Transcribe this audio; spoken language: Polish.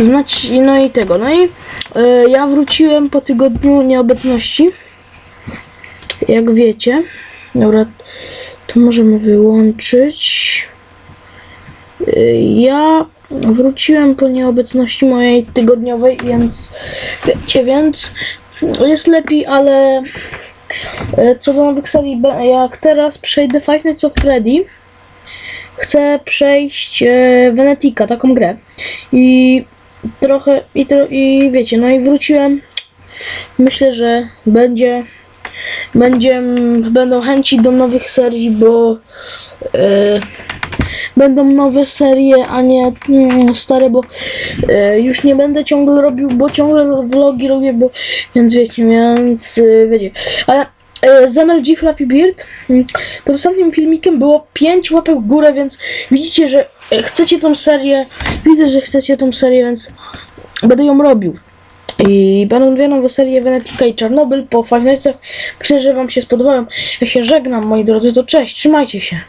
Znaczy, no i tego. No i e, ja wróciłem po tygodniu nieobecności. Jak wiecie. Dobra, to możemy wyłączyć. E, ja wróciłem po nieobecności mojej tygodniowej, więc wiecie, więc jest lepiej, ale e, co serii, be- jak teraz przejdę Five Nights of Freddy, chcę przejść Venetica, taką grę. I trochę, i, tro, i wiecie, no i wróciłem. Myślę, że będzie, będzie, będą chęci do nowych serii, bo e, będą nowe serie, a nie mm, stare, bo e, już nie będę ciągle robił, bo ciągle vlogi robię, bo, więc wiecie, więc e, wiecie, ale z MLG Flappy Beard mm, pod ostatnim filmikiem było 5 łapek w górę, więc widzicie, że e, chcecie tą serię, widzę, że chcecie tą serię, więc będę ją robił. I będą dwie nowe serie Venetica i Czarnobyl po Five Nightsach. Myślę, że Wam się spodobają. Ja się żegnam, moi drodzy, to cześć, trzymajcie się.